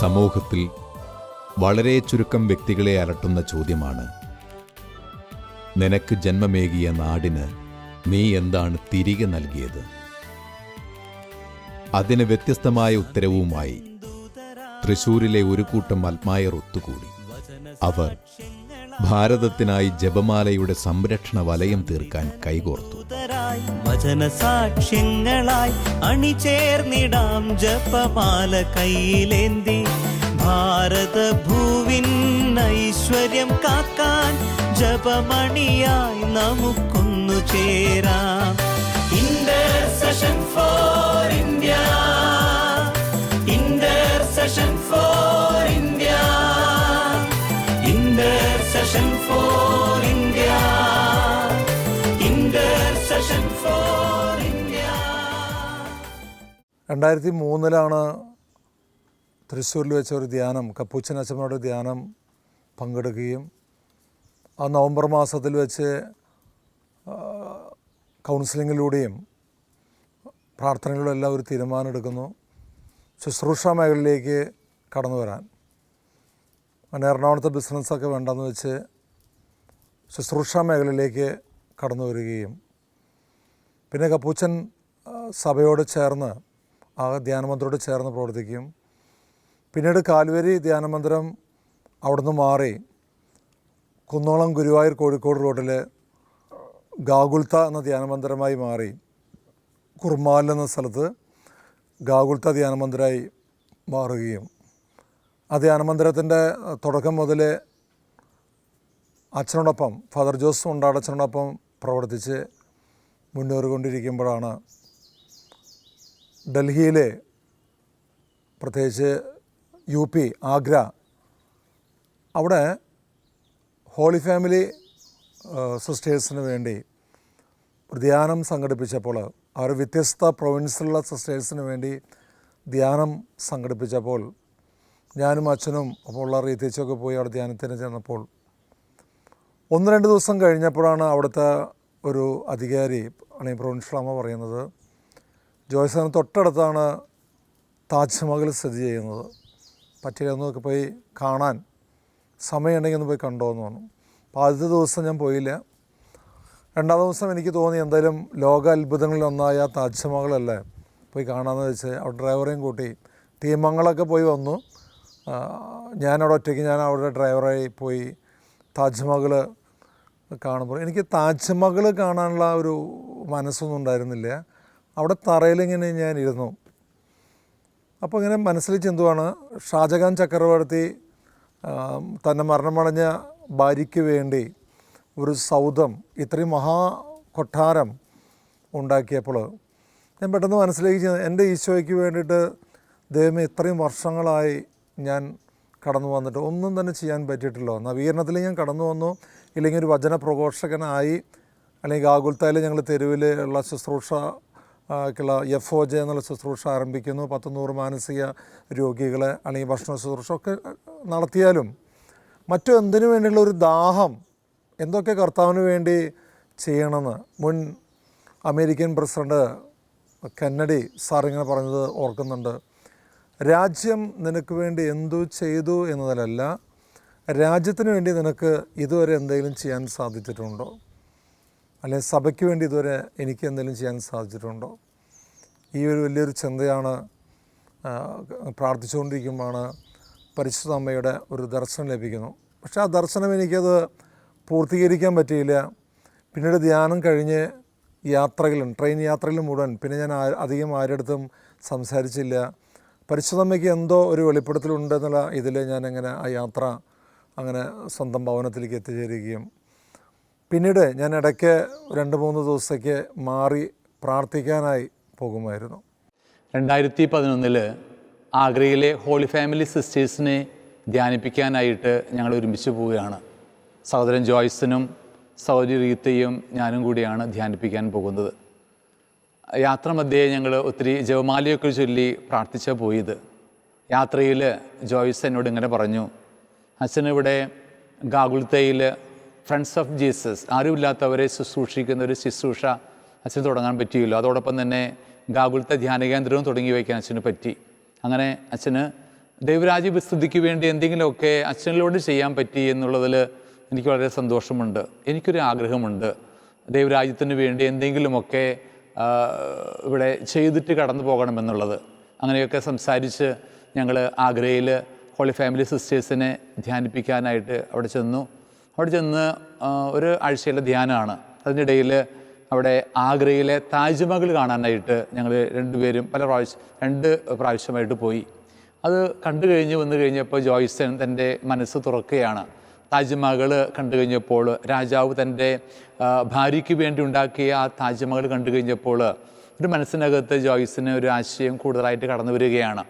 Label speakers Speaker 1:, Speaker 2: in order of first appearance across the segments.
Speaker 1: സമൂഹത്തിൽ വളരെ ചുരുക്കം വ്യക്തികളെ അലട്ടുന്ന ചോദ്യമാണ് നിനക്ക് ജന്മമേകിയ നാടിന് നീ എന്താണ് തിരികെ നൽകിയത്? അതിന് വ്യത്യസ്തമായ ഉത്തരവുമായി തൃശൂരിലെ ഒരു കൂട്ടം ആത്മായർ ഒത്തുകൂടി. അവർ ഭാരതത്തിനായി ജപമാലയുടെ സംരക്ഷണ വലയം തീർക്കാൻ കൈകോർത്തു.
Speaker 2: വചനസാക്ഷ്യങ്ങളായി അണിചേർന്നിടാം ജപമാല കയ്യിലേന്തി. ഭാരത ഭൂവിൻ ഐശ്വര്യം കാക്കാൻ ജപമണിയായി നമുക്കൊന്നു ചേരാം.
Speaker 3: രണ്ടായിരത്തി മൂന്നിലാണ് തൃശ്ശൂരിൽ വെച്ച ഒരു ധ്യാനം കപ്പൂച്ചൻ അച്ഛനോട് ധ്യാനം പങ്കെടുക്കുകയും ആ നവംബർ മാസത്തിൽ വെച്ച് കൗൺസിലിങ്ങിലൂടെയും പ്രാർത്ഥനകളിലും എല്ലാം ഒരു തീരുമാനം എടുക്കുന്നു ശുശ്രൂഷ മേഖലയിലേക്ക് കടന്നു വരാൻ. അങ്ങനെ എറണാകുളത്തെ ബിസിനസ്സൊക്കെ വേണ്ടെന്ന് വെച്ച് ശുശ്രൂഷ മേഖലയിലേക്ക് കടന്നു വരികയും പിന്നെ കപ്പൂച്ചൻ സഭയോട് ചേർന്ന് ആ ധ്യാനമന്ത്രോട് ചേർന്ന് പ്രവർത്തിക്കും. പിന്നീട് കാൽവരി ധ്യാനമന്ദിരം അവിടുന്ന് മാറി കുന്നോളം ഗുരുവായൂർ കോഴിക്കോട് റോഡിൽ ഗാഗുൽത്ത എന്ന ധ്യാനമന്ദിരമായി മാറി. കുർമാൽ എന്ന സ്ഥലത്ത് ഗാഗുൽത്ത ധ്യാനമന്ദിരമായി മാറുകയും. ആ ധ്യാനമന്ദിരത്തിന്റെ തുടക്കം മുതൽ അച്ഛനോടൊപ്പം ഫാദർ ജോസ് ഉണ്ടാടച്ഛനോടൊപ്പം പ്രവർത്തിച്ച് മുന്നേറിക്കൊണ്ടിരിക്കുമ്പോഴാണ് ഡൽഹിയിലെ പ്രത്യേകിച്ച് യു പി ആഗ്ര അവിടെ ഹോളി ഫാമിലി സിസ്റ്റേഴ്സിന് വേണ്ടി ഒരു ധ്യാനം സംഘടിപ്പിച്ചപ്പോൾ അവർ വ്യത്യസ്ത പ്രൊവിൻസിലുള്ള സിസ്റ്റേഴ്സിന് വേണ്ടി ധ്യാനം സംഘടിപ്പിച്ചപ്പോൾ ഞാനും അച്ഛനും അപ്പോൾ ഉള്ള റീത്തേച്ചൊക്കെ പോയി അവിടെ ധ്യാനത്തിന് ചെന്നപ്പോൾ ഒന്ന് രണ്ട് ദിവസം കഴിഞ്ഞപ്പോഴാണ് അവിടുത്തെ ഒരു അധികാരി അല്ലെങ്കിൽ പ്രൊവിൻഷ്യൽ അമ്മ പറയുന്നത് ജോയ്സന് തൊട്ടടുത്താണ് താജ്മഹൽ സ്ഥിതി ചെയ്യുന്നത്. പറ്റില്ല ഒന്നൊക്കെ പോയി കാണാൻ സമയമുണ്ടെങ്കിൽ ഒന്ന് പോയി കണ്ടോ എന്ന് പറഞ്ഞു. അപ്പോൾ ആദ്യത്തെ ദിവസം ഞാൻ പോയില്ല. രണ്ടാം ദിവസം എനിക്ക് തോന്നി എന്തായാലും ലോക അത്ഭുതങ്ങളിലൊന്നായ താജ്മഹലല്ലേ പോയി കാണാമെന്ന് വെച്ച് അവിടെ ഡ്രൈവറെയും കൂട്ടി ടീമംഗളൊക്കെ പോയി വന്നു. ഞാനവിടെ ഒറ്റയ്ക്ക് ഞാൻ അവിടെ ഡ്രൈവറായി പോയി താജ്മഹൽ കാണുമ്പോൾ എനിക്ക് താജ്മഹൽ കാണാനുള്ള ഒരു മനസ്സൊന്നും ഉണ്ടായിരുന്നില്ല. അവിടെ തറയിലിങ്ങനെ ഞാൻ ഇരുന്നു അപ്പോൾ ഇങ്ങനെ മനസ്സിൽ ചിന്തുവാണ് ഷാജഹാൻ ചക്രവർത്തി തന്നെ മരണമടഞ്ഞ ഭാര്യയ്ക്ക് വേണ്ടി ഒരു സൗധം ഇത്രയും മഹാ കൊട്ടാരം ഉണ്ടാക്കിയപ്പോൾ ഞാൻ പെട്ടെന്ന് മനസ്സിലേക്ക് ചെന്ന് എന്റെ ഈശോയ്ക്ക് വേണ്ടിയിട്ട് ദൈവമേ ഇത്രയും വർഷങ്ങളായി ഞാൻ കടന്നു വന്നിട്ട് ഒന്നും തന്നെ ചെയ്യാൻ പറ്റിയിട്ടില്ല. നവീകരണത്തിൽ ഞാൻ കടന്നു വന്നു. ഇല്ലെങ്കിൽ ഒരു വചന പ്രഘോഷകനായി അല്ലെങ്കിൽ ആകുൽത്തായാലും ഞങ്ങൾ തെരുവിൽ ഉള്ള ശുശ്രൂഷ ക്കുള്ള എഫ് ഒ ജെ എന്നുള്ള ശുശ്രൂഷ ആരംഭിക്കുന്നു. പത്ത് നൂറ് മാനസിക രോഗികളെ അല്ലെങ്കിൽ ഭക്ഷണ ശുശ്രൂഷ ഒക്കെ നടത്തിയാലും മറ്റു എന്തിനു വേണ്ടിയുള്ള ഒരു ദാഹം എന്തൊക്കെ കർത്താവിന് വേണ്ടി ചെയ്യണമെന്ന് മുൻ അമേരിക്കൻ പ്രസിഡന്റ് കെന്നഡി സാർ ഇങ്ങനെ പറഞ്ഞത് ഓർക്കുന്നുണ്ട്. രാജ്യം നിനക്ക് വേണ്ടി എന്തു ചെയ്തു എന്നതിലല്ല രാജ്യത്തിന് വേണ്ടി നിനക്ക് ഇതുവരെ എന്തെങ്കിലും ചെയ്യാൻ സാധിച്ചിട്ടുണ്ടോ? അല്ലെങ്കിൽ സഭയ്ക്ക് വേണ്ടി ഇതുവരെ എനിക്ക് എന്തെങ്കിലും ചെയ്യാൻ സാധിച്ചിട്ടുണ്ടോ? ഈ ഒരു വലിയൊരു ചിന്തയാണ് പ്രാർത്ഥിച്ചുകൊണ്ടിരിക്കുമ്പോഴാണ് പരിശുദ്ധ അമ്മയുടെ ഒരു ദർശനം ലഭിക്കുന്നു പക്ഷേ ആ ദർശനം എനിക്കത് പൂർത്തീകരിക്കാൻ പറ്റിയില്ല. പിന്നീട് ധ്യാനം കഴിഞ്ഞ് യാത്രയിലും ട്രെയിൻ യാത്രയിലും മുഴുവൻ പിന്നെ ഞാൻ അധികം ആരുടെടുത്തും സംസാരിച്ചില്ല. പരിശുദ്ധമ്മയ്ക്ക് എന്തോ ഒരു വെളിപ്പെടുത്തലുണ്ടെന്നുള്ള ഇതിൽ ഞാൻ ആ യാത്ര അങ്ങനെ സ്വന്തം ഭവനത്തിലേക്ക് എത്തിച്ചേരുകയും പിന്നീട് ഞാൻ ഇടയ്ക്ക് രണ്ട് മൂന്ന് ദിവസത്തേക്ക് മാറി പ്രാർത്ഥിക്കാനായി പോകുമായിരുന്നു.
Speaker 4: രണ്ടായിരത്തി പതിനൊന്നിൽ ആഗ്രയിലെ ഹോളി ഫാമിലി സിസ്റ്റേഴ്സിനെ ധ്യാനിപ്പിക്കാനായിട്ട് ഞങ്ങൾ ഒരുമിച്ച് പോവുകയാണ്. സഹോദരൻ ജോയ്സിനും സഹോദരി റീത്തയും ഞാനും കൂടിയാണ് ധ്യാനിപ്പിക്കാൻ പോകുന്നത്. യാത്ര മധ്യേ ഞങ്ങൾ ഒത്തിരി ജവമാലയൊക്കെ ചൊല്ലി പ്രാർത്ഥിച്ച പോയത്. യാത്രയിൽ ജോയ്സ് എന്നോട് ഇങ്ങനെ പറഞ്ഞു അച്ഛനിവിടെ ഗാഗുൽത്തയിൽ ഫ്രണ്ട്സ് ഓഫ് ജീസസ് ആരുമില്ലാത്തവരെ ശുശ്രൂഷിക്കുന്ന ഒരു ശുശ്രൂഷ അച്ഛന് തുടങ്ങാൻ പറ്റിയല്ലോ. അതോടൊപ്പം തന്നെ ഗാകുലത്തെ ധ്യാന കേന്ദ്രവും തുടങ്ങി വയ്ക്കാൻ അച്ഛന് പറ്റി. അങ്ങനെ അച്ഛന് ദൈവരാജ്യ വിസ്തുതിക്ക് വേണ്ടി എന്തെങ്കിലുമൊക്കെ അച്ഛനിലൂടെ ചെയ്യാൻ പറ്റി എന്നുള്ളതിൽ എനിക്ക് വളരെ സന്തോഷമുണ്ട്. എനിക്കൊരു ആഗ്രഹമുണ്ട്. ദൈവരാജ്യത്തിന് വേണ്ടി എന്തെങ്കിലുമൊക്കെ ഇവിടെ ചെയ്തിട്ട് കടന്നു പോകണമെന്നുള്ളത്. അങ്ങനെയൊക്കെ സംസാരിച്ച് ഞങ്ങൾ ആഗ്രയിൽ ഹോളി ഫാമിലി സിസ്റ്റേഴ്സിനെ ധ്യാനിപ്പിക്കാനായിട്ട് അവിടെ ചെന്നു. അവിടെ ചെന്ന് ഒരു ആഴ്ചയിലെ ധ്യാനമാണ് അതിനിടയിൽ അവിടെ ആഗ്രയിലെ താജ്മഹൽ കാണാനായിട്ട് ഞങ്ങൾ രണ്ടുപേരും പല പ്രാവശ്യം രണ്ട് പ്രാവശ്യമായിട്ട് പോയി. അത് കണ്ടു കഴിഞ്ഞ് വന്നു കഴിഞ്ഞപ്പോൾ ജോയ്സൻ തന്റെ മനസ്സ് തുറക്കുകയാണ്. താജ്മഹൽ കണ്ടു കഴിഞ്ഞപ്പോൾ രാജാവ് തന്റെ ഭാര്യയ്ക്ക് വേണ്ടി ഉണ്ടാക്കിയ ആ താജ്മഹൽ കണ്ടു കഴിഞ്ഞപ്പോൾ ഒരു മനസ്സിനകത്ത് ജോയ്സിന് ഒരു ആശയം കൂടുതലായിട്ട് കടന്നു വരികയാണ്.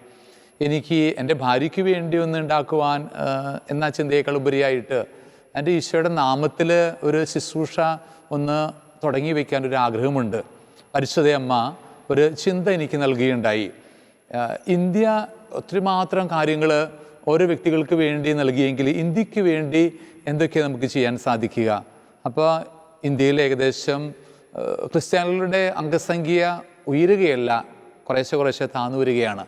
Speaker 4: എനിക്ക് എന്റെ ഭാര്യയ്ക്ക് വേണ്ടി ഒന്ന് ഉണ്ടാക്കുവാൻ എന്ന ചിന്തയേക്കാൾ ഉപരിയായിട്ട് എന്റെ ഈശോയുടെ നാമത്തിൽ ഒരു ശുശ്രൂഷ ഒന്ന് തുടങ്ങി വയ്ക്കാൻ ഒരു ആഗ്രഹമുണ്ട്. പരിശുദ്ധയമ്മ ഒരു ചിന്ത എനിക്ക് നൽകുകയുണ്ടായി ഇന്ത്യ ഒത്തിരി മാത്രം കാര്യങ്ങൾ ഓരോ വ്യക്തികൾക്ക് വേണ്ടി നൽകിയെങ്കിൽ ഇന്ത്യയ്ക്ക് വേണ്ടി എന്തൊക്കെ നമുക്ക് ചെയ്യാൻ സാധിക്കുക? അപ്പോൾ ഇന്ത്യയിൽ ഏകദേശം ക്രിസ്ത്യാനികളുടെ അംഗസംഖ്യ ഉയരുകയല്ല കുറേശ്ശെ കുറേശ്ശെ താന്നു വരികയാണ്.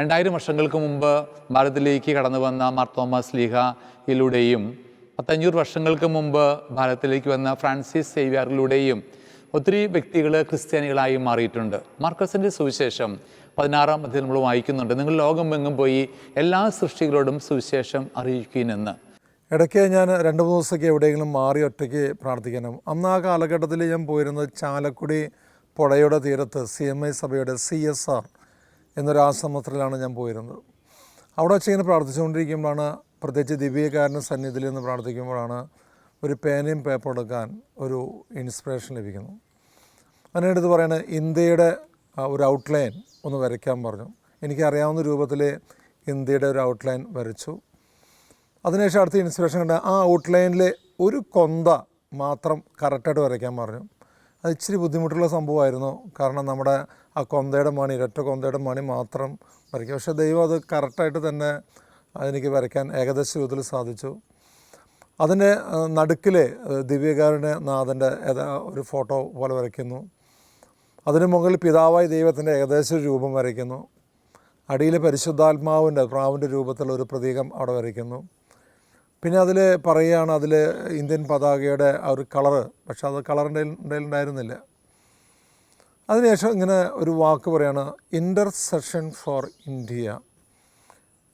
Speaker 4: രണ്ടായിരം വർഷങ്ങൾക്ക് മുമ്പ് ഭാരതത്തിലേക്ക് കടന്നു വന്ന മാർ തോമസ് ലീഹയിലൂടെയും പത്തഞ്ഞൂറ് വർഷങ്ങൾക്ക് മുമ്പ് ഭാരതത്തിലേക്ക് വന്ന ഫ്രാൻസിസ് സേവ്യാറിലൂടെയും ഒത്തിരി വ്യക്തികൾ ക്രിസ്ത്യാനികളായി മാറിയിട്ടുണ്ട്. മാർക്കസിന്റെ സുവിശേഷം പതിനാറാം അധ്യയം നമ്മൾ വായിക്കുന്നുണ്ട്. നിങ്ങൾ ലോകമെങ്ങും പോയി എല്ലാ സൃഷ്ടികളോടും സുവിശേഷം അറിയിക്കുന്നെന്ന്
Speaker 3: ഇടയ്ക്ക് ഞാൻ രണ്ട് മൂന്ന് ദിവസമൊക്കെ എവിടെയെങ്കിലും മാറി ഒറ്റയ്ക്ക് പ്രാർത്ഥിക്കാനും അന്ന് ആ കാലഘട്ടത്തിൽ ഞാൻ പോയിരുന്നത് ചാലക്കുടി പുഴയുടെ തീരത്ത് സി എം ഐ സഭയുടെ സി എസ് ആർ എന്നൊരു ആശ്രമത്തിലാണ് ഞാൻ പോയിരുന്നത്. അവിടെ വെച്ച് ഇങ്ങനെ പ്രാർത്ഥിച്ചുകൊണ്ടിരിക്കുമ്പോഴാണ് പ്രത്യേകിച്ച് ദിവ്യകാരന്റെ സന്നിധിയിൽ നിന്ന് പ്രാർത്ഥിക്കുമ്പോഴാണ് ഒരു പേനയും പേപ്പർ എടുക്കാൻ ഒരു ഇൻസ്പിറേഷൻ ലഭിക്കുന്നു അതിനടുത്ത് പറയുന്നത് ഇന്ത്യയുടെ ഒരു ഔട്ട്ലൈൻ ഒന്ന് വരയ്ക്കാൻ പറഞ്ഞു. എനിക്കറിയാവുന്ന രൂപത്തിൽ ഇന്ത്യയുടെ ഒരു ഔട്ട്ലൈൻ വരച്ചു. അതിനുശേഷം അടുത്ത ഇൻസ്പിറേഷൻ കണ്ട ആ ഔട്ട്ലൈനിൽ ഒരു കൊന്ത മാത്രം കറക്റ്റായിട്ട് വരയ്ക്കാൻ പറഞ്ഞു. അത് ഇച്ചിരി ബുദ്ധിമുട്ടുള്ള സംഭവമായിരുന്നു. കാരണം നമ്മുടെ ആ കൊന്തയുടെ മണി ഇരട്ട കൊന്തയുടെ മണി മാത്രം വരയ്ക്കുക. പക്ഷേ ദൈവം അത് കറക്റ്റായിട്ട് തന്നെ എനിക്ക് വരയ്ക്കാൻ ഏകദേശ രൂപത്തിൽ സാധിച്ചു. അതിന്റെ നടുക്കിലെ ദിവ്യകാരുണ്യ നാഥന്റെ ഒരു ഫോട്ടോ പോലെ വരയ്ക്കുന്നു. അതിന് മുകളിൽ പിതാവായ ദൈവത്തിന്റെ ഏകദേശ രൂപം വരയ്ക്കുന്നു. അടിയിൽ പരിശുദ്ധാത്മാവിന്റെ പ്രാവിന്റെ രൂപത്തിലുള്ള ഒരു പ്രതീകം അവിടെ വരയ്ക്കുന്നു. പിന്നെ അതിൽ പറയുകയാണ് അതിൽ ഇന്ത്യൻ പതാകയുടെ ആ ഒരു കളറ് പക്ഷെ അത് കളറിന്റെ ഉണ്ടായിരുന്നില്ല. അതിനുശേഷം ഇങ്ങനെ ഒരു വാക്ക് പറയാണ് ഇന്റർസെഷൻ ഫോർ ഇന്ത്യ.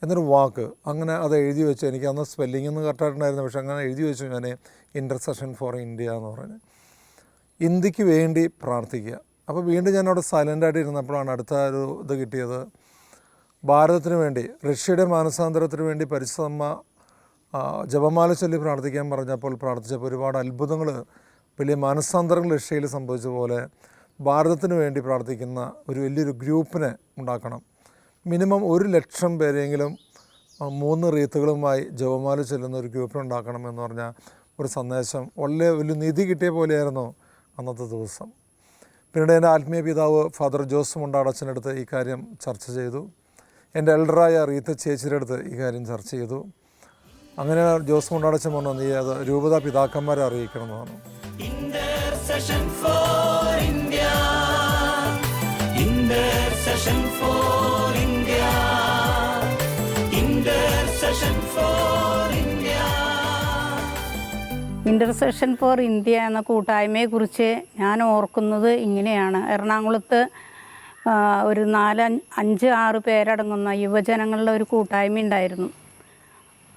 Speaker 3: എന്നൊരു വാക്ക് അങ്ങനെ അത് എഴുതി വെച്ച് എനിക്ക് അന്ന് സ്പെല്ലിംഗ് ഒന്നും കറക്റ്റായിട്ടുണ്ടായിരുന്നു പക്ഷേ അങ്ങനെ എഴുതി വെച്ചു ഞാൻ ഇന്റർസെഷൻ ഫോർ ഇന്ത്യ എന്ന് പറഞ്ഞ്. ഇന്ത്യയ്ക്ക് വേണ്ടി പ്രാർത്ഥിക്കുക. അപ്പോൾ വീണ്ടും ഞാൻ അവിടെ സൈലന്റായിട്ട് ഇരുന്നപ്പോഴാണ് അടുത്ത ഒരു ഇത് കിട്ടിയത്. ഭാരതത്തിന് വേണ്ടി റഷ്യയുടെ മാനസാന്തരത്തിന് വേണ്ടി പരിശ്രമ ജപമാല ചൊല്ലി പ്രാർത്ഥിക്കാൻ പറഞ്ഞപ്പോൾ പ്രാർത്ഥിച്ചപ്പോൾ ഒരുപാട് അത്ഭുതങ്ങൾ വലിയ മാനസാന്തരങ്ങൾ റഷ്യയിൽ സംഭവിച്ച പോലെ ഭാരതത്തിന് വേണ്ടി പ്രാർത്ഥിക്കുന്ന ഒരു വലിയൊരു ഗ്രൂപ്പിനെ ഉണ്ടാക്കണം. മിനിമം ഒരു ലക്ഷം പേരെങ്കിലും മൂന്ന് റീത്തുകളുമായി ജപമാല ചെല്ലുന്ന ഒരു ഗ്രൂപ്പ് ഉണ്ടാക്കണം എന്ന് പറഞ്ഞാൽ ഒരു സന്ദേശം വളരെ വലിയ നിധി കിട്ടിയ പോലെയായിരുന്നു അന്നത്തെ ദിവസം. പിന്നീട് എന്റെ ആത്മീയ പിതാവ് ഫാദർ ജോസ് മുണ്ടാടച്ചനടുത്ത് ഈ കാര്യം ചർച്ച ചെയ്തു. എന്റെ എൽഡറായ റീത്ത ചേച്ചിയുടെ അടുത്ത് ഈ കാര്യം ചർച്ച ചെയ്തു. അങ്ങനെ ജോസ് മുണ്ടാടച്ചൻ പറഞ്ഞു നീ അത് രൂപത പിതാക്കന്മാരെ അറിയിക്കണം എന്ന് പറഞ്ഞു.
Speaker 2: Intercession for India.
Speaker 5: For India എന്ന കൂട്ടായ്മയെക്കുറിച്ച് ഞാൻ ഓർക്കുന്നത് ഇങ്ങനെയാണ്. എറണാകുളത്ത് ഒരു നാല് അഞ്ച് ആറ് പേരടങ്ങുന്ന യുവജനങ്ങളുടെ ഒരു കൂട്ടായ്മ ഉണ്ടായിരുന്നു.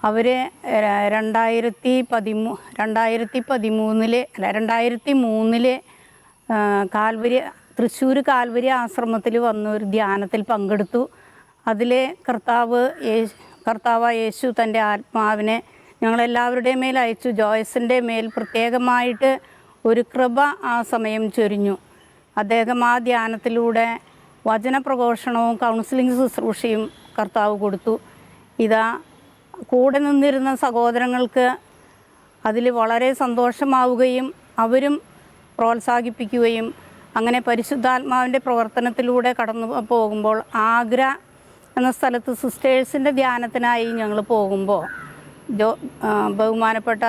Speaker 5: അവർ രണ്ടായിരത്തി പതിമൂ രണ്ടായിരത്തി പതിമൂന്നിലെ അല്ല രണ്ടായിരത്തി മൂന്നിലെ കാൽവരി തൃശ്ശൂർ കാൽവരി ആശ്രമത്തിൽ വന്ന ഒരു ധ്യാനത്തിൽ പങ്കെടുത്തു. അതിലെ കർത്താവ് കർത്താവ് യേശു തന്റെ ആത്മാവിനെ ഞങ്ങളെല്ലാവരുടെയും മേൽ അയച്ചു. ജോയ്സിന്റെ മേൽ പ്രത്യേകമായിട്ട് ഒരു കൃപ ആ സമയം ചൊരിഞ്ഞു. അദ്ദേഹം ആ ധ്യാനത്തിലൂടെ വചനപ്രഘോഷണവും കൗൺസിലിംഗ് ശുശ്രൂഷയും കർത്താവ് കൊടുത്തു. ഇതാ കൂടെ നിന്നിരുന്ന സഹോദരങ്ങൾക്ക് അതിൽ വളരെ സന്തോഷമാവുകയും അവരും പ്രോത്സാഹിപ്പിക്കുകയും അങ്ങനെ പരിശുദ്ധാത്മാവിന്റെ പ്രവർത്തനത്തിലൂടെ കടന്നു പോകുമ്പോൾ ആഗ്ര എന്ന സ്ഥലത്ത് സിസ്റ്റേഴ്സിന്റെ ധ്യാനത്തിനായി ഞങ്ങൾ പോകുമ്പോൾ ജോ ബഹുമാനപ്പെട്ട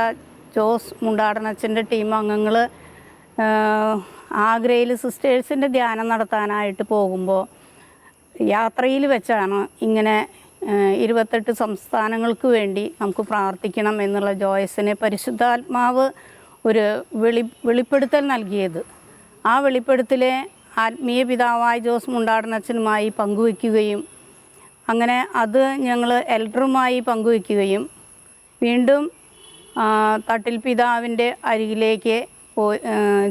Speaker 5: ജോസ് മുണ്ടാടനച്ചന്റെ ടീം അംഗങ്ങൾ ആഗ്രയിൽ സിസ്റ്റേഴ്സിന്റെ ധ്യാനം നടത്താനായിട്ട് പോകുമ്പോൾ യാത്രയിൽ വെച്ചാണ് ഇങ്ങനെ ഇരുപത്തെട്ട് സംസ്ഥാനങ്ങൾക്ക് വേണ്ടി നമുക്ക് പ്രാർത്ഥിക്കണം എന്നുള്ള ജോയസിനെ പരിശുദ്ധാത്മാവ് ഒരു വെളി വെളിപ്പെടുത്തൽ നൽകിയത്. ആ വെളിപ്പെടുത്തലെ ആത്മീയ പിതാവായ ജോസ് മുണ്ടാടനച്ചനുമായി പങ്കുവയ്ക്കുകയും അങ്ങനെ അത് ഞങ്ങൾ എൽഡറുമായി പങ്കുവയ്ക്കുകയും വീണ്ടും തട്ടിൽ പിതാവിന്റെ അരികിലേക്ക് പോയി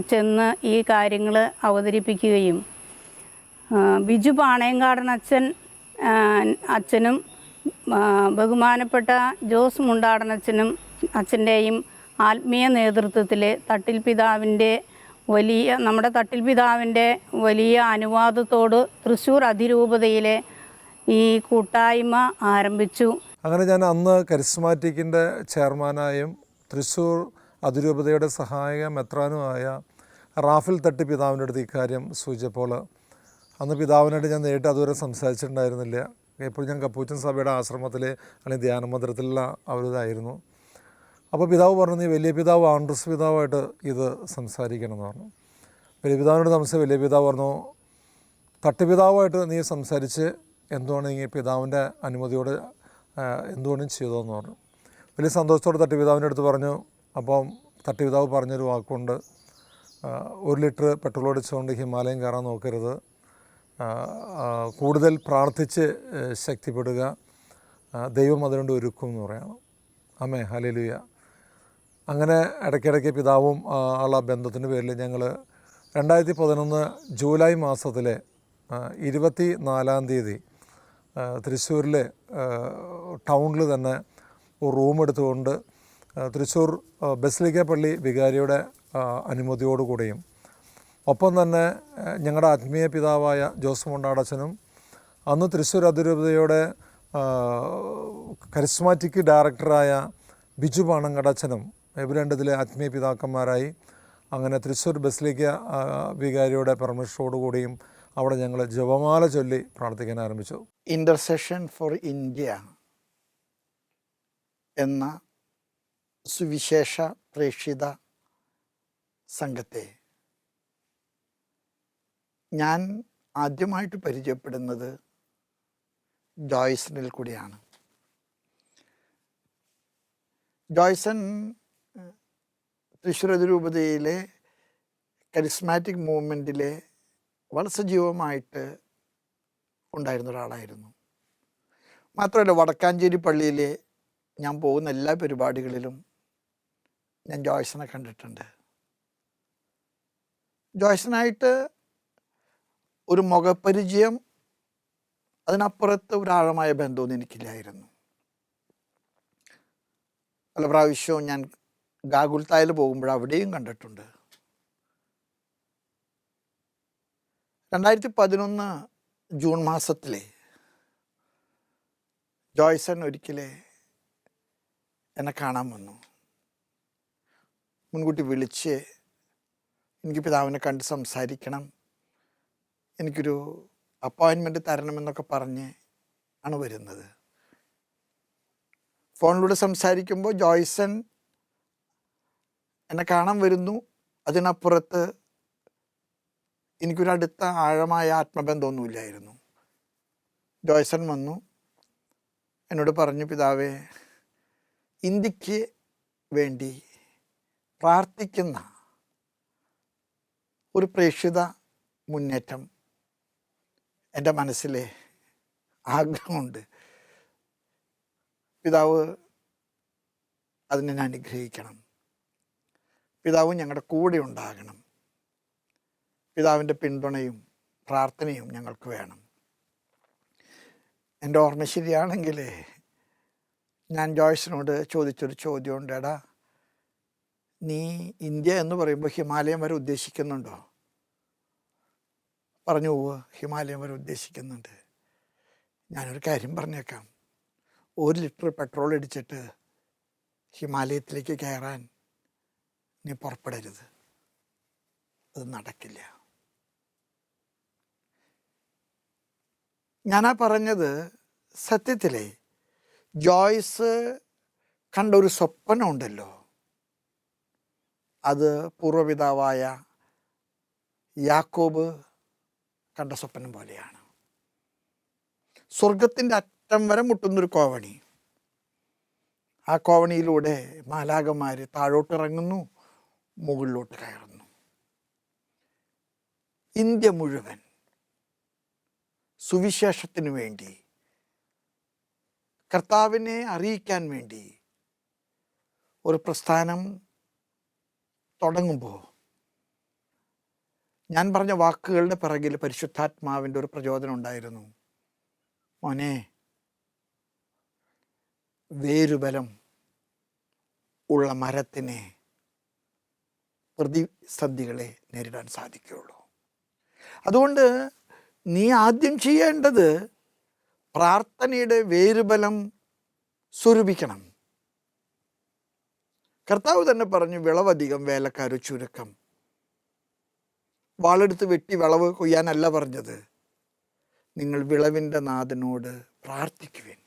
Speaker 5: ചെന്ന് ഈ കാര്യങ്ങൾ അവതരിപ്പിക്കുകയും ബിജു പാണയങ്കാടൻ അച്ഛൻ അച്ഛനും ബഹുമാനപ്പെട്ട ജോസ് മുണ്ടാടൻ അച്ഛനും അച്ഛന്റെയും ആത്മീയ നേതൃത്വത്തിൽ തട്ടിൽ പിതാവിന്റെ വലിയ നമ്മുടെ തട്ടിൽ പിതാവിന്റെ വലിയ അനുവാദത്തോട് തൃശ്ശൂർ അതിരൂപതയിലെ ഈ കൂട്ടായ്മ ആരംഭിച്ചു.
Speaker 3: അങ്ങനെ ഞാൻ അന്ന് കരിസ്മാറ്റിക്കിന്റെ ചെയർമാനായും തൃശ്ശൂർ അതിരൂപതയുടെ സഹായക മെത്രാനുമായ റാഫിൽ തട്ടി പിതാവിന്റെ അടുത്ത് ഇക്കാര്യം സൂചിച്ചപ്പോൾ അന്ന് പിതാവിനായിട്ട് ഞാൻ നേരിട്ട് അതുവരെ സംസാരിച്ചിട്ടുണ്ടായിരുന്നില്ല. എപ്പോഴും ഞാൻ കപ്പൂച്ചൻ സഭയുടെ ആശ്രമത്തിൽ അല്ലെങ്കിൽ ധ്യാനമന്ദിരത്തിലുള്ള അവരിതായിരുന്നു അപ്പോൾ പിതാവ് പറഞ്ഞു നീ വലിയ പിതാവ് ആൻഡ്രസ് പിതാവായിട്ട് ഇത് സംസാരിക്കണം എന്ന് പറഞ്ഞു. വലിയ പിതാവിനോട് സംസാരിച്ച് വലിയ പിതാവ് പറഞ്ഞു തട്ടുപിതാവായിട്ട് നീ സംസാരിച്ച് എന്തുവാണെങ്കിൽ പിതാവിന്റെ അനുമതിയോട് എന്തുകൊണ്ടും ചെയ്തതെന്ന് പറഞ്ഞു. വലിയ സന്തോഷത്തോടെ തട്ടുപിതാവിന്റെ അടുത്ത് പറഞ്ഞു അപ്പം തട്ടുപിതാവ് പറഞ്ഞൊരു വാക്കുണ്ട്. ഒരു ലിറ്റർ പെട്രോൾ അടിച്ചുകൊണ്ട് ഹിമാലയം കയറാൻ നോക്കരുത്. കൂടുതൽ പ്രാർത്ഥിച്ച് ശക്തിപ്പെടുക. ദൈവം അതിനുവേണ്ടി ഒരുക്കും എന്ന് പറയണം. അമ്മേ ഹലിലുയ അങ്ങനെ ഇടയ്ക്കിടയ്ക്ക് പിതാവും ഉള്ള ബന്ധത്തിന്റെ പേരിൽ ഞങ്ങൾ രണ്ടായിരത്തി പതിനൊന്ന് ജൂലൈ മാസത്തിലെ ഇരുപത്തി നാലാം തീയതി തൃശ്ശൂരിൽ ടൗണിൽ തന്നെ ഒരു റൂം എടുത്തുകൊണ്ട് തൃശ്ശൂർ ബസ്ലിക്ക പള്ളി വികാരിയുടെ അനുമതിയോടുകൂടിയും. ഒപ്പം തന്നെ ഞങ്ങളുടെ ആത്മീയ പിതാവായ ജോസ് മുണ്ടാടച്ചനും അന്ന് തൃശ്ശൂർ അതിരൂപതയുടെ കരിസ്മാറ്റിക് ഡയറക്ടറായ ബിജു പാണങ്കടച്ചനും ഇവർ രണ്ടതിലെ ആത്മീയ പിതാക്കന്മാരായി അങ്ങനെ തൃശ്ശൂർ ബസ്ലിക്ക വികാരിയുടെ പെർമിഷനോടുകൂടിയും അവിടെ ഞങ്ങൾ ജപമാല ചൊല്ലി പ്രാർത്ഥിക്കാൻ ആരംഭിച്ചു.
Speaker 6: ഇന്റർസെഷൻ ഫോർ ഇന്ത്യ എന്ന സുവിശേഷ പ്രേക്ഷിത സംഘത്തെ. ഞാൻ ആദ്യമായിട്ട് പരിചയപ്പെടുന്നത് ജോയ്സണിൽ കൂടിയാണ്. ജോയ്സൺ തൃശ്ശൂർ കരിസ്മാറ്റിക് മൂവ്മെന്റിലെ വളരെ സജീവമായിട്ട് ഉണ്ടായിരുന്ന ഒരാളായിരുന്നു. മാത്രമല്ല വടക്കാഞ്ചേരി പള്ളിയിൽ ഞാൻ പോകുന്ന എല്ലാ പരിപാടികളിലും ഞാൻ ജോയ്സനെ കണ്ടിട്ടുണ്ട്. ജോയ്സനായിട്ട് ഒരു മുഖപരിചയം അതിനപ്പുറത്ത് ഒരാഴമായ ബന്ധമൊന്നും എനിക്കില്ലായിരുന്നു. പല പ്രാവശ്യവും ഞാൻ ഗാഗുൽത്തായിൽ പോകുമ്പോൾ അവിടെയും കണ്ടിട്ടുണ്ട്. രണ്ടായിരത്തി പതിനൊന്ന് ജൂൺ മാസത്തിലെ ജോയ്സൺ ഒരിക്കലേ എന്നെ കാണാൻ വന്നു. മുൻകൂട്ടി വിളിച്ച് എനിക്ക് പിതാവിനെ കണ്ട് സംസാരിക്കണം. എനിക്കൊരു അപ്പോയിൻമെന്റ് തരണമെന്നൊക്കെ പറഞ്ഞ് ആണ് വരുന്നത്. ഫോണിലൂടെ സംസാരിക്കുമ്പോൾ ജോയ്സൺ എന്നെ കാണാൻ വരുന്നു. അതിനപ്പുറത്ത് എനിക്കൊരു അടുത്ത ആഴമായ ആത്മബന്ധമൊന്നുമില്ലായിരുന്നു. ജോയ്സൺ വന്നു. എന്നോട് പറഞ്ഞു പിതാവേ ഇന്ത്യയ്ക്ക് വേണ്ടി പ്രാർത്ഥിക്കുന്ന ഒരു പ്രേക്ഷിത മുന്നേറ്റം എന്റെ മനസ്സിലെ ആഗ്രഹമുണ്ട്. പിതാവ് അതിനെ അനുഗ്രഹിക്കണം. പിതാവ് ഞങ്ങളുടെ കൂടെ ഉണ്ടാകണം. പിതാവിന്റെ പിന്തുണയും പ്രാർത്ഥനയും ഞങ്ങൾക്ക് വേണം. എന്റെ ഓർമ്മ ശരിയാണെങ്കിൽ ഞാൻ ജോയ്സിനോട് ചോദിച്ചൊരു ചോദ്യമുണ്ട് എടാ നീ ഇന്ത്യ എന്ന് പറയുമ്പോൾ ഹിമാലയം വരെ ഉദ്ദേശിക്കുന്നുണ്ടോ? പറഞ്ഞു പോവുക ഹിമാലയം വരെ ഉദ്ദേശിക്കുന്നുണ്ട്. ഞാനൊരു കാര്യം പറഞ്ഞേക്കാം. ഒരു ലിറ്റർ പെട്രോൾ അടിച്ചിട്ട് ഹിമാലയത്തിലേക്ക് കയറാൻ നീ പുറപ്പെടരുത്. അത് നടക്കില്ല. ഞാനാ പറഞ്ഞത് സത്യത്തിലെ ജോയ്സ് കണ്ട ഒരു സ്വപ്നമുണ്ടല്ലോ. അത് പൂർവപിതാവായ യാക്കോബ് കണ്ട സ്വപ്നം പോലെയാണ്. സ്വർഗത്തിന്റെ അറ്റം വരെ മുട്ടുന്നൊരു കോവണി. ആ കോവണിയിലൂടെ മാലാകന്മാർ താഴോട്ട് ഇറങ്ങുന്നു മുകളിലോട്ട് കയറുന്നു. ഇന്ത്യ മുഴുവൻ സുവിശേഷത്തിന് വേണ്ടി കർത്താവിനെ അറിയിക്കാൻ വേണ്ടി ഒരു പ്രസ്ഥാനം തുടങ്ങുമ്പോൾ ഞാൻ പറഞ്ഞ വാക്കുകളുടെ പിറകിൽ പരിശുദ്ധാത്മാവിന്റെ ഒരു പ്രചോദനം ഉണ്ടായിരുന്നു. മോനെ വേരുബലം ഉള്ള മരത്തിനെ പ്രതിസന്ധികളെ നേരിടാൻ സാധിക്കുകയുള്ളൂ. അതുകൊണ്ട് നീ ആദ്യം ചെയ്യേണ്ടത് പ്രാർത്ഥനയുടെ വേരുബലം സ്വരൂപിക്കണം. കർത്താവ് തന്നെ പറഞ്ഞു വിളവധികം വേലക്കാർ ചുരുക്കം. വാളെടുത്ത് വെട്ടി വിളവ് കൊയ്യാനല്ല പറഞ്ഞത്. നിങ്ങൾ വിളവിന്റെ നാഥനോട് പ്രാർത്ഥിക്കുവിൻ.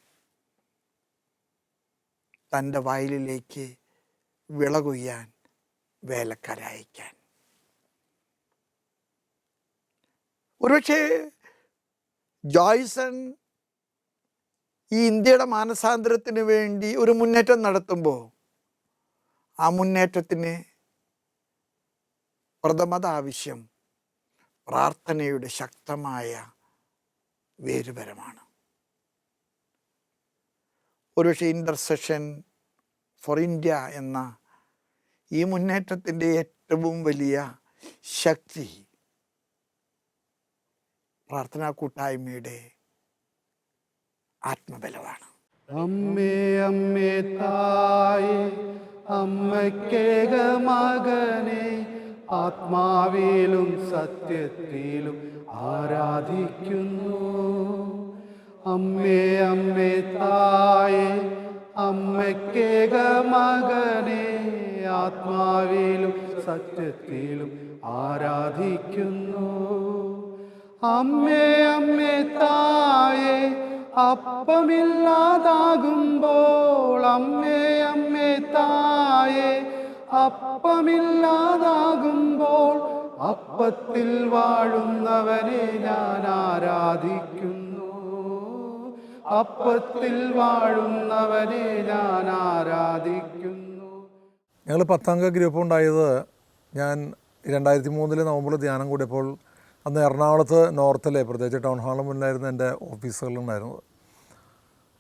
Speaker 6: തന്റെ വയലിലേക്ക് വിള കൊയ്യാൻ വേലക്കാരെ ഒരുപക്ഷെ ജോയ്സൺ ഈ ഇന്ത്യയുടെ മാനസാന്തരത്തിന് വേണ്ടി ഒരു മുന്നേറ്റം നടത്തുമ്പോൾ ആ മുന്നേറ്റത്തിന് പ്രഥമത ആവശ്യം പ്രാർത്ഥനയുടെ ശക്തമായ വേരുപരമാണ്. ഒരുപക്ഷെ ഇന്റർസെഷൻ ഫോർ ഇന്ത്യ എന്ന ഈ മുന്നേറ്റത്തിന്റെ ഏറ്റവും വലിയ ശക്തി പ്രാർത്ഥനാ കൂട്ടായ്മയുടെ ആത്മബലമാണ്.
Speaker 7: അമ്മേ അമ്മേ തായേ അമ്മക്കേക മകനെ ആത്മാവിലും സത്യത്തിലും ആരാധിക്കുന്നു. അമ്മേ അമ്മേ തായേ അമ്മക്കേകമകനെ ആത്മാവിലും സത്യത്തിലും ആരാധിക്കുന്നു. അമ്മേ അമ്മേ തായേ അപ്പമില്ലാതാകുമ്പോൾ അമ്മേ അമ്മേ തായേ അപ്പമില്ലാതാകുമ്പോൾ അപ്പത്തിൽ വാഴുന്നവനെ ഞാൻ ആരാധിക്കുന്നു. അപ്പത്തിൽ വാഴുന്നവനെ ഞാൻ ആരാധിക്കുന്നു.
Speaker 3: ഞങ്ങൾ പത്തംഗ ഗ്രൂപ്പ് ഉണ്ടായത് ഞാൻ രണ്ടായിരത്തി മൂന്നിൽ നവംബറിൽ ധ്യാനം കൂടിയപ്പോൾ അന്ന് എറണാകുളത്ത് നോർത്തിലെ പ്രത്യേകിച്ച് ടൗൺ ഹാളിന് മുന്നിലായിരുന്നു എന്റെ ഓഫീസുകളിലുണ്ടായിരുന്നത്.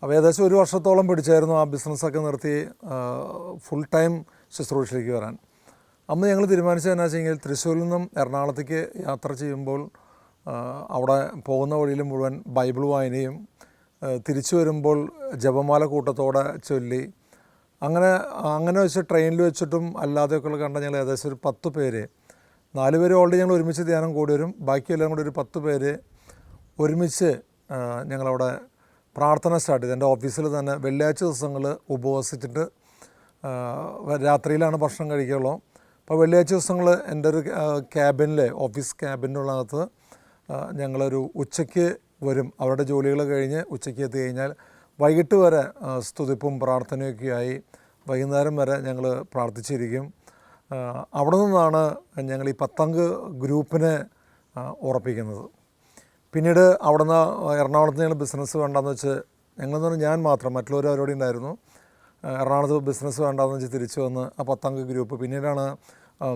Speaker 3: അപ്പോൾ ഏകദേശം ഒരു വർഷത്തോളം പിടിച്ചായിരുന്നു ആ ബിസിനസ്സൊക്കെ നിർത്തി ഫുൾ ടൈം ശുശ്രൂഷയിലേക്ക് വരാൻ. അന്ന് ഞങ്ങൾ തീരുമാനിച്ചത് എന്നാ വെച്ചെങ്കിൽ തൃശ്ശൂരിൽ നിന്നും എറണാകുളത്തേക്ക് യാത്ര ചെയ്യുമ്പോൾ അവിടെ പോകുന്ന വഴിയിൽ മുഴുവൻ ബൈബിൾ വായനയും തിരിച്ചു വരുമ്പോൾ ജപമാല കൂട്ടത്തോടെ ചൊല്ലി അങ്ങനെ അങ്ങനെ വെച്ച് ട്രെയിനിൽ വെച്ചിട്ടും അല്ലാതെയൊക്കെ കണ്ട ഞങ്ങൾ ഏകദേശം ഒരു പത്ത് പേര് നാല് പേര് ഓൾറെഡി ഞങ്ങൾ ഒരുമിച്ച് ധ്യാനം കൂടി വരും. ബാക്കിയെല്ലാം കൂടി ഒരു പത്ത് പേര് ഒരുമിച്ച് ഞങ്ങളവിടെ പ്രാർത്ഥന സ്റ്റാർട്ട് ചെയ്തു. എന്റെ ഓഫീസിൽ തന്നെ വെള്ളിയാഴ്ച ദിവസങ്ങൾ ഉപവസിച്ചിട്ട് രാത്രിയിലാണ് ഭക്ഷണം കഴിക്കുള്ളൂ അപ്പോൾ വെള്ളിയാഴ്ച ദിവസങ്ങൾ എന്റെ ഒരു ക്യാബിനിലെ ഓഫീസ് ക്യാബിനുള്ളകത്ത് ഞങ്ങളൊരു ഉച്ചയ്ക്ക് വരും. അവരുടെ ജോലികൾ കഴിഞ്ഞ് ഉച്ചയ്ക്ക് എത്തി കഴിഞ്ഞാൽ വൈകിട്ട് വരെ സ്തുതിപ്പും പ്രാർത്ഥനയൊക്കെയായി വൈകുന്നേരം വരെ ഞങ്ങൾ പ്രാർത്ഥിച്ചിരിക്കും. അവിടെ നിന്നാണ് ഞങ്ങൾ ഈ പത്തംഗ ഗ്രൂപ്പിനെ ഉറപ്പിക്കുന്നത്. പിന്നീട് അവിടുന്ന് എറണാകുളത്ത് ഞങ്ങൾ ബിസിനസ് വേണ്ടെന്ന് വെച്ച് ഞങ്ങളെന്ന് പറഞ്ഞാൽ ഞാൻ മാത്രം മറ്റുള്ളവർ അവരോട് ഉണ്ടായിരുന്നു. എറണാകുളത്ത് ബിസിനസ് വേണ്ടെന്ന് വെച്ച് തിരിച്ചു വന്ന് ആ പത്തംഗ ഗ്രൂപ്പ് പിന്നീടാണ്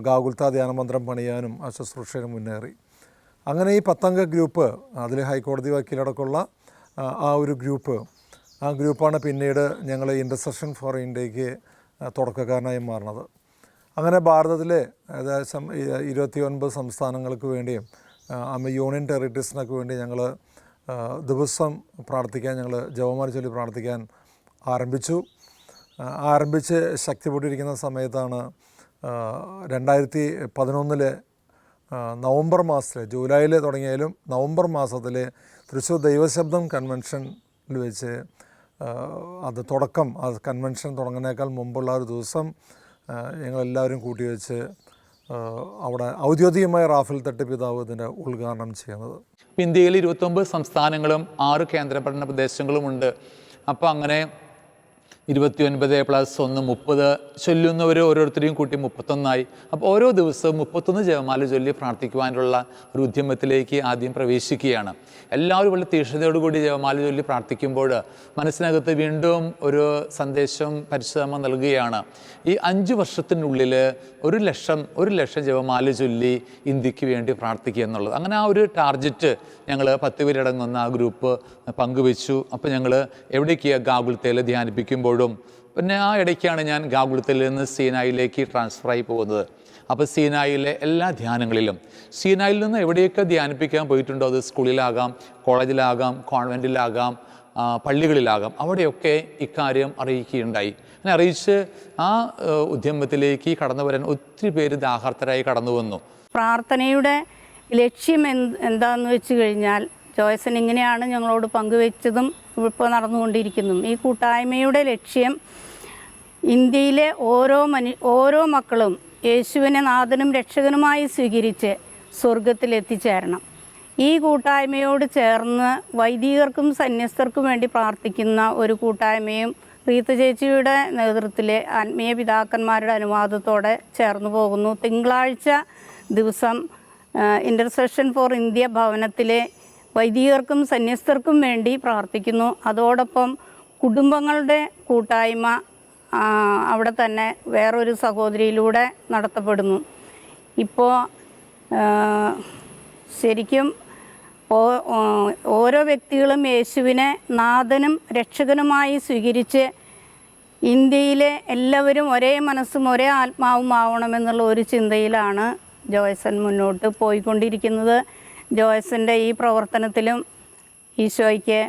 Speaker 3: ഗാകുൽത്ത ധ്യാനമന്ത്രം പണിയാനും ആ മുന്നേറി. അങ്ങനെ ഈ പത്തംഗ ഗ്രൂപ്പ് അതിൽ ഹൈക്കോടതി വക്കീലടക്കമുള്ള ആ, ഒരു ഗ്രൂപ്പ് ആ ഗ്രൂപ്പാണ് പിന്നീട് ഞങ്ങൾ ഇന്റർസെഷൻ ഫോർ ഇന്ത്യയ്ക്ക് തുടക്കക്കാരനായി മാറുന്നത്. അങ്ങനെ ഭാരതത്തിലെ ഇരുപത്തി ഒൻപത് സംസ്ഥാനങ്ങൾക്ക് വേണ്ടിയും യൂണിയൻ ടെറിട്ടറീസിനൊക്കെ വേണ്ടി ഞങ്ങൾ ദിവസം പ്രാർത്ഥിക്കാൻ ഞങ്ങൾ ജവമാരി ചൊല്ലി പ്രാർത്ഥിക്കാൻ ആരംഭിച്ചു. ആരംഭിച്ച് ശക്തിപ്പെട്ടിരിക്കുന്ന സമയത്താണ് രണ്ടായിരത്തി പതിനൊന്നിലെ നവംബർ മാസത്തിൽ ജൂലൈയിൽ തുടങ്ങിയാലും നവംബർ മാസത്തിൽ തൃശ്ശൂർ ദൈവശബ്ദം കൺവെൻഷനിൽ വെച്ച് അത് തുടക്കം ആ കൺവെൻഷൻ തുടങ്ങുന്നേക്കാൾ മുമ്പുള്ള ഒരു ദിവസം ഞങ്ങളെല്ലാവരും കൂട്ടി വെച്ച് അവിടെ ഔദ്യോഗികമായ റാഫേൽ തട്ടിപ്പ് പിതാവ് ഇതിന്റെ ഉദ്ഘാടനം ചെയ്യുന്നത്.
Speaker 4: ഇന്ത്യയിൽ ഇരുപത്തൊമ്പത് സംസ്ഥാനങ്ങളും ആറ് കേന്ദ്രഭരണ പ്രദേശങ്ങളുമുണ്ട്. അപ്പോൾ അങ്ങനെ ഇരുപത്തിയൊൻപത് പ്ലസ് ഒന്ന് മുപ്പത് ചൊല്ലുന്നവർ ഓരോരുത്തരെയും കൂട്ടി മുപ്പത്തൊന്നായി. അപ്പോൾ ഓരോ ദിവസവും മുപ്പത്തൊന്ന് ജപമാല ചൊല്ലി പ്രാർത്ഥിക്കുവാനുള്ള ഒരു ഉദ്യമത്തിലേക്ക് ആദ്യം പ്രവേശിക്കുകയാണ്. എല്ലാവരും വളരെ തീക്ഷ്ണതയോടുകൂടി ജപമാല ചൊല്ലി പ്രാർത്ഥിക്കുമ്പോൾ മനസ്സിനകത്ത് വീണ്ടും ഒരു സന്ദേശം പരിശുദ്ധമ നൽകുകയാണ്. ഈ അഞ്ച് വർഷത്തിനുള്ളിൽ ഒരു ലക്ഷം ഒരു ലക്ഷം ജപമാല ചൊല്ലി ഇന്ത്യയ്ക്ക് വേണ്ടി പ്രാർത്ഥിക്കുക എന്നുള്ളത്. അങ്ങനെ ആ ഒരു ടാർജറ്റ് ഞങ്ങൾ പത്ത് പേരടങ്ങുന്ന ആ ഗ്രൂപ്പ് പങ്കുവെച്ചു. അപ്പോൾ ഞങ്ങൾ എവിടേക്ക് ഗാകുലത്തേൽ ധ്യാനിപ്പിക്കുമ്പോഴും പിന്നെ ആ ഇടയ്ക്കാണ് ഞാൻ ഗാകുലത്തിൽ നിന്ന് സീനായിലേക്ക് ട്രാൻസ്ഫർ ആയി പോകുന്നത്. അപ്പോൾ സീനായിലെ എല്ലാ ധ്യാനങ്ങളിലും സീനായിൽ നിന്ന് എവിടെയൊക്കെ ധ്യാനിപ്പിക്കാൻ പോയിട്ടുണ്ടോ? അത് സ്കൂളിലാകാം കോളേജിലാകാം കോൺവെന്റിലാകാം പള്ളികളിലാകാം. അവിടെയൊക്കെ ഇക്കാര്യം അറിയിക്കുകയുണ്ടായി. അങ്ങനെ അറിയിച്ച് ആ ഉദ്യമത്തിലേക്ക് കടന്നു വരാൻ ഒത്തിരി പേര് ദാഹാർത്തരായി കടന്നു വന്നു.
Speaker 5: പ്രാർത്ഥനയുടെ ലക്ഷ്യം എന്ത് എന്താണെന്ന് വെച്ച് കഴിഞ്ഞാൽ ജോയ്സൺ ഇങ്ങനെയാണ് ഞങ്ങളോട് പങ്കുവെച്ചതും ഇപ്പോൾ നടന്നുകൊണ്ടിരിക്കുന്നതും. ഈ കൂട്ടായ്മയുടെ ലക്ഷ്യം ഇന്ത്യയിലെ ഓരോ മനു ഓരോ മക്കളും യേശുവിനെ നാഥനും രക്ഷകനുമായി സ്വീകരിച്ച് സ്വർഗത്തിൽ എത്തിച്ചേരണം ഈ കൂട്ടായ്മയോട് ചേർന്ന് വൈദികർക്കും സന്യസ്തർക്കും വേണ്ടി പ്രാർത്ഥിക്കുന്ന ഒരു കൂട്ടായ്മയും റീത്ത ചേച്ചിയുടെ നേതൃത്വത്തിലെ ആത്മീയ പിതാക്കന്മാരുടെ അനുവാദത്തോടെ ചേർന്ന് പോകുന്നു. തിങ്കളാഴ്ച ദിവസം ഇന്റർസെഷൻ ഫോർ ഇന്ത്യ ഭവനത്തിലെ വൈദികർക്കും സന്യസ്തർക്കും വേണ്ടി പ്രാർത്ഥിക്കുന്നു. അതോടൊപ്പം കുടുംബങ്ങളുടെ കൂട്ടായ്മ അവിടെ തന്നെ വേറൊരു സഹോദരിയിലൂടെ നടത്തപ്പെടുന്നു. ഇപ്പോൾ ശരിക്കും ഓരോ വ്യക്തികളും യേശുവിനെ നാഥനും രക്ഷകനുമായി സ്വീകരിച്ച് ഇന്ത്യയിലെ എല്ലാവരും ഒരേ മനസ്സും ഒരേ ആത്മാവും ആവണമെന്നുള്ള ഒരു ചിന്തയിലാണ് ജോയ്സൺ മുന്നോട്ട് പോയിക്കൊണ്ടിരിക്കുന്നത്. ജോയ്സന്റെ ഈ പ്രവർത്തനത്തിലും ഈശോയ്ക്ക്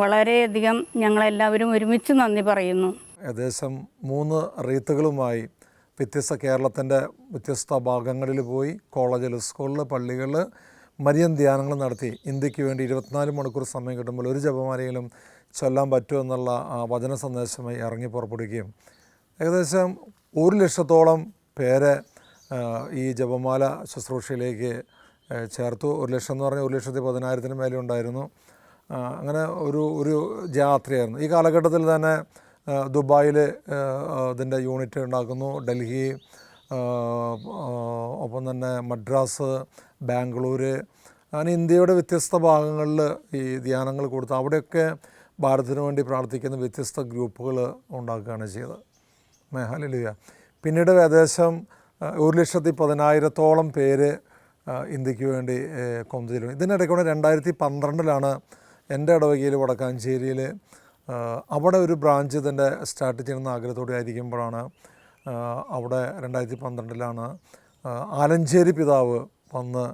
Speaker 5: വളരെയധികം ഞങ്ങളെല്ലാവരും ഒരുമിച്ച് നന്ദി പറയുന്നു.
Speaker 3: ഏകദേശം മൂന്ന് റീത്തുകളുമായി വ്യത്യസ്ത കേരളത്തിന്റെ വ്യത്യസ്ത ഭാഗങ്ങളിൽ പോയി കോളേജിൽ സ്കൂളിൽ പള്ളികളിൽ മരിയൻ ധ്യാനങ്ങൾ നടത്തി. ഇന്ത്യയ്ക്ക് വേണ്ടി ഇരുപത്തിനാല് മണിക്കൂർ സമയം കിട്ടുമ്പോൾ ഒരു ജപമാലയിലും ചൊല്ലാൻ പറ്റുമെന്നുള്ള വചന സന്ദേശമായി ഇറങ്ങി പുറപ്പെടുകയും. ഏകദേശം ഒരു ലക്ഷത്തോളം പേരെ ഈ ജപമാല ശുശ്രൂഷയിലേക്ക് ചേർത്തു. ഒരു ലക്ഷം എന്ന് പറഞ്ഞാൽ ഒരു ലക്ഷത്തി പതിനായിരത്തിന് മേലെ ഉണ്ടായിരുന്നു. അങ്ങനെ ഒരു ഒരു യാത്രയായിരുന്നു. ഈ കാലഘട്ടത്തിൽ തന്നെ ദുബായിൽ ഇതിന്റെ യൂണിറ്റ് ഉണ്ടാക്കുന്നു. ഡൽഹി ഒപ്പം തന്നെ മദ്രാസ് ബാംഗ്ലൂർ അങ്ങനെ ഇന്ത്യയുടെ വ്യത്യസ്ത ഭാഗങ്ങളിൽ ഈ ധ്യാനങ്ങൾ കൊടുത്ത് അവിടെയൊക്കെ ഭാരതത്തിന് വേണ്ടി പ്രാർത്ഥിക്കുന്ന വ്യത്യസ്ത ഗ്രൂപ്പുകൾ ഉണ്ടാക്കുകയാണ് ചെയ്തത്. മേഹാലിയ പിന്നീട് ഏകദേശം ഒരു ലക്ഷത്തി പതിനായിരത്തോളം പേര് ഇന്ത്യയ്ക്ക് വേണ്ടി കൊന്തയിലും ഇതിനിടയ്ക്കൂടെ രണ്ടായിരത്തി പന്ത്രണ്ടിലാണ് എന്റെ ഇടവകയിൽ വടക്കാഞ്ചേരിയിൽ അവിടെ ഒരു ബ്രാഞ്ച് ഇതിന്റെ സ്റ്റാർട്ട് ചെയ്യുന്ന ആഗ്രഹത്തോടെ ആയിരിക്കുമ്പോഴാണ് അവിടെ രണ്ടായിരത്തി പന്ത്രണ്ടിലാണ് ആലഞ്ചേരി പിതാവ് വന്ന്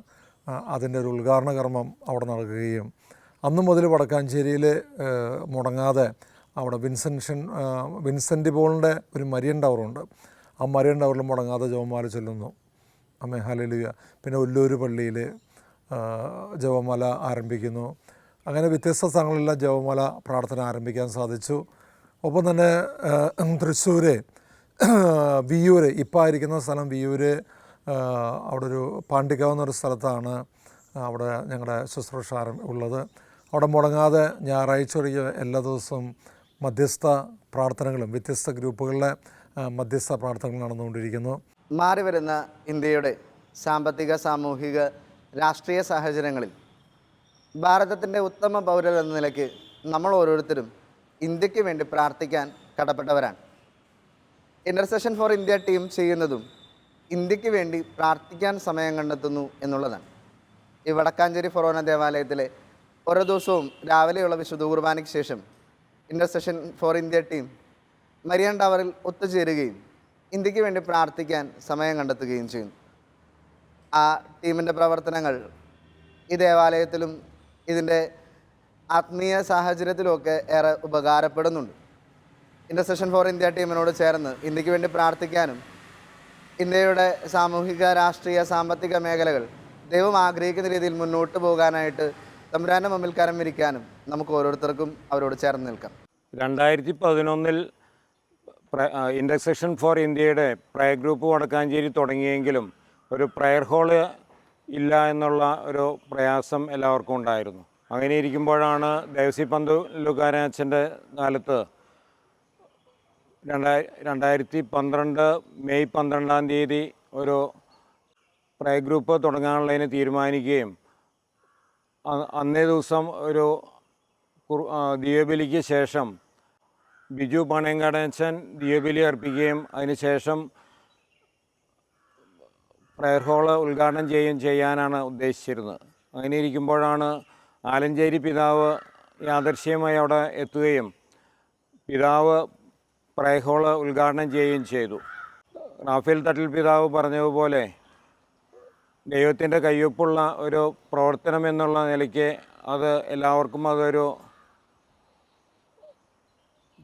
Speaker 3: അതിന്റെ ഒരു ഉദ്ഘാടന കർമ്മം അവിടെ നടക്കുകയും അന്നു മുതൽ വടക്കാഞ്ചേരിയിൽ മുടങ്ങാതെ അവിടെ വിൻസെൻഷൻ വിൻസെന്റ് പോളിന്റെ ഒരു മരിയൻ ടവറുണ്ട്. ആ മരിയൻ ടവറിൽ മുടങ്ങാതെ ജോമാല ചൊല്ലുന്നു. അമ്മേ ഹലലുയ പിന്നെ ഒല്ലൂർ പള്ളിയിൽ ജവമല ആരംഭിക്കുന്നു. അങ്ങനെ വ്യത്യസ്ത സ്ഥലങ്ങളിലെല്ലാം ജവമല പ്രാർത്ഥന ആരംഭിക്കാൻ സാധിച്ചു. ഒപ്പം തന്നെ തൃശ്ശൂർ വിയൂർ ഇപ്പോൾ ആയിരിക്കുന്ന സ്ഥലം വിയൂർ അവിടെ ഒരു പാണ്ടിക്കാവ് എന്നൊരു സ്ഥലത്താണ് അവിടെ ഞങ്ങളുടെ ശുശ്രൂഷ ഉള്ളത്. അവിടെ മുടങ്ങാതെ ഞായറാഴ്ച ഒഴികെ എല്ലാ ദിവസവും മധ്യസ്ഥ പ്രാർത്ഥനകളും വ്യത്യസ്ത ഗ്രൂപ്പുകളിലെ മധ്യസ്ഥ പ്രാർത്ഥനകൾ നടന്നുകൊണ്ടിരിക്കുന്നു.
Speaker 8: മാറി വരുന്ന ഇന്ത്യയുടെ സാമ്പത്തിക സാമൂഹിക രാഷ്ട്രീയ സാഹചര്യങ്ങളിൽ ഭാരതത്തിന്റെ ഉത്തമ പൗരർ എന്ന നിലയ്ക്ക് നമ്മൾ ഓരോരുത്തരും ഇന്ത്യയ്ക്ക് വേണ്ടി പ്രാർത്ഥിക്കാൻ കടപ്പെട്ടവരാണ്. ഇന്റർസെഷൻ ഫോർ ഇന്ത്യ ടീം ചെയ്യുന്നതും ഇന്ത്യയ്ക്ക് വേണ്ടി പ്രാർത്ഥിക്കാൻ സമയം കണ്ടെത്തുന്നു എന്നുള്ളതാണ്. ഈ വടക്കാഞ്ചേരി ഫൊറോന ദേവാലയത്തിലെ ഓരോ ദിവസവും രാവിലെയുള്ള വിശുദ്ധ കുർബാനയ്ക്ക് ശേഷം intercession for India team Marian ടവറിൽ ഒത്തുചേരുകയും ഇന്ത്യയ്ക്ക് വേണ്ടി പ്രാർത്ഥിക്കാൻ സമയം കണ്ടെത്തുകയും ചെയ്യുന്നു. ആ ടീമിന്റെ പ്രവർത്തനങ്ങൾ ഈ ദേവാലയത്തിലും ഇതിന്റെ ആത്മീയ സാഹചര്യത്തിലുമൊക്കെ ഏറെ ഉപകാരപ്പെടുന്നുണ്ട്. ഇന്റർസെഷൻ ഫോർ ഇന്ത്യ ടീമിനോട് ചേർന്ന് ഇന്ത്യയ്ക്ക് വേണ്ടി പ്രാർത്ഥിക്കാനും ഇന്ത്യയുടെ സാമൂഹിക രാഷ്ട്രീയ സാമ്പത്തിക മേഖലകൾ ദൈവം ആഗ്രഹിക്കുന്ന രീതിയിൽ മുന്നോട്ട് പോകാനായിട്ട് തമ്പുരാന്റെ മുമ്പിൽ കരം വിരിക്കാനും നമുക്ക് ഓരോരുത്തർക്കും അവരോട് ചേർന്ന് നിൽക്കാം.
Speaker 9: രണ്ടായിരത്തി പതിനൊന്നിൽ ഇന്റർസെക്ഷൻ ഫോർ ഇന്ത്യയുടെ പ്രയർ ഗ്രൂപ്പ് വടക്കാഞ്ചേരി തുടങ്ങിയെങ്കിലും ഒരു പ്രയർ ഹോൾ ഇല്ല എന്നുള്ള ഒരു പ്രയാസം എല്ലാവർക്കും ഉണ്ടായിരുന്നു. അങ്ങനെ ഇരിക്കുമ്പോഴാണ് ദേവസി പന്തു ലുകാരാച്ചന്റെ കാലത്ത് രണ്ടായി രണ്ടായിരത്തി പന്ത്രണ്ട് മെയ് പന്ത്രണ്ടാം തീയതി ഒരു പ്രയർ ഗ്രൂപ്പ് തുടങ്ങാനുള്ളതിന് തീരുമാനിക്കുകയും അന്നേ ദിവസം ഒരു ദിവ്യബലിക്ക് ശേഷം ബിജു പണയങ്കടച്ചൻ ദീപബലി അർപ്പിക്കുകയും അതിനുശേഷം പ്രയർ ഹോൾ ഉദ്ഘാടനം ചെയ്യുകയും ചെയ്യാനാണ് ഉദ്ദേശിച്ചിരുന്നത്. അങ്ങനെ ഇരിക്കുമ്പോഴാണ് ആലഞ്ചേരി പിതാവ് യാദർശ്യമായി അവിടെ എത്തുകയും പിതാവ് പ്രയർ ഹോൾ ഉദ്ഘാടനം ചെയ്യുകയും ചെയ്തു. റാഫേൽ തട്ടിൽ പിതാവ് പറഞ്ഞതുപോലെ ദൈവത്തിന്റെ കയ്യൊപ്പുള്ള ഒരു പ്രവർത്തനം എന്നുള്ള നിലയ്ക്ക് അത് എല്ലാവർക്കും അതൊരു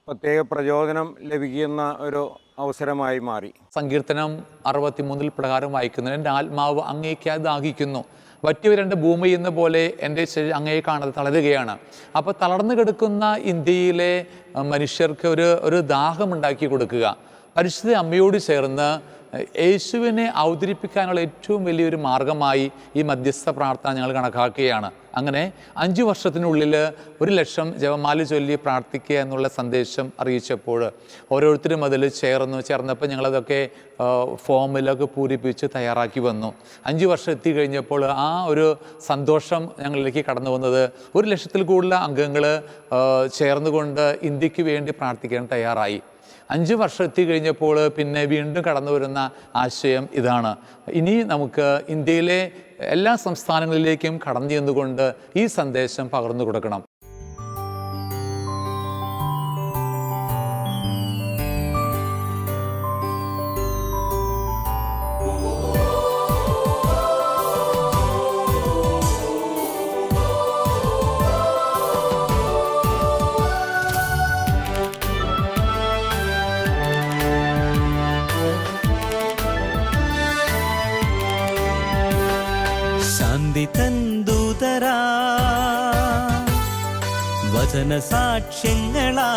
Speaker 9: പ്രത്യേക പ്രചോദനം ലഭിക്കുന്ന ഒരു അവസരമായി മാറി.
Speaker 4: സങ്കീർത്തനം അറുപത്തിമൂന്നിൽ പ്രകാരം വായിക്കുന്നു. എന്റെ ആത്മാവ് അങ്ങേക്കായി ദാഹിക്കുന്നു. വറ്റിവരേണ്ട ഭൂമി എന്ന പോലെ എന്റെ ശരീരം അങ്ങയെ കാണാതെ തളരുകയാണ്. അപ്പോൾ തളർന്നു കിടക്കുന്ന ഇന്ത്യയിലെ മനുഷ്യർക്ക് ഒരു ഒരു ദാഹമുണ്ടാക്കി കൊടുക്കുക. പരിശുദ്ധ അമ്മയോട് ചേർന്ന് യേശുവിനെ അവതരിപ്പിക്കാനുള്ള ഏറ്റവും വലിയൊരു മാർഗമായി ഈ മധ്യസ്ഥ പ്രാർത്ഥന ഞങ്ങൾ കണക്കാക്കുകയാണ്. അങ്ങനെ അഞ്ച് വർഷത്തിനുള്ളിൽ ഒരു ലക്ഷം ജപമാല ചൊല്ലി പ്രാർത്ഥിക്കുക എന്നുള്ള സന്ദേശം അറിയിച്ചപ്പോൾ ഓരോരുത്തരും അതിൽ ചേർന്നു ചേർന്നപ്പോൾ ഞങ്ങളതൊക്കെ ഫോമിലൊക്കെ പൂരിപ്പിച്ച് തയ്യാറാക്കി വന്നു. അഞ്ച് വർഷം എത്തി കഴിഞ്ഞപ്പോൾ ആ ഒരു സന്തോഷം ഞങ്ങളിലേക്ക് കടന്നു വന്നത് ഒരു ലക്ഷത്തിൽ കൂടുതൽ അംഗങ്ങൾ ചേർന്നുകൊണ്ട് ഇന്ത്യയ്ക്ക് വേണ്ടി പ്രാർത്ഥിക്കാൻ തയ്യാറായി. അഞ്ച് വർഷം എത്തിക്കഴിഞ്ഞപ്പോൾ പിന്നെ വീണ്ടും കടന്നു വരുന്ന ആശയം ഇതാണ്. ഇനി നമുക്ക് ഇന്ത്യയിലെ എല്ലാ സംസ്ഥാനങ്ങളിലേക്കും കടന്നു ചെന്നുകൊണ്ട് ഈ സന്ദേശം പകർന്നു കൊടുക്കണം.
Speaker 2: തന്തൂതരാ വചന സാക്ഷ്യങ്ങളാ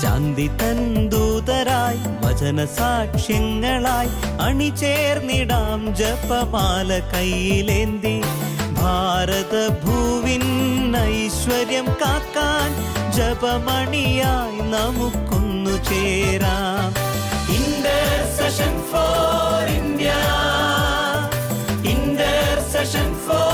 Speaker 2: ശാന്തി തന്തൂതരായി വചന സാക്ഷ്യങ്ങളായി അണിചേർന്നിടാം ജപമാല കയ്യിലേന്തി. ഭാരത ഭൂവിൻ ഐശ്വര്യം കാക്കാൻ ജപമണിയായി നമുക്കൊന്നു ചേരാം. Intercession for India intercession for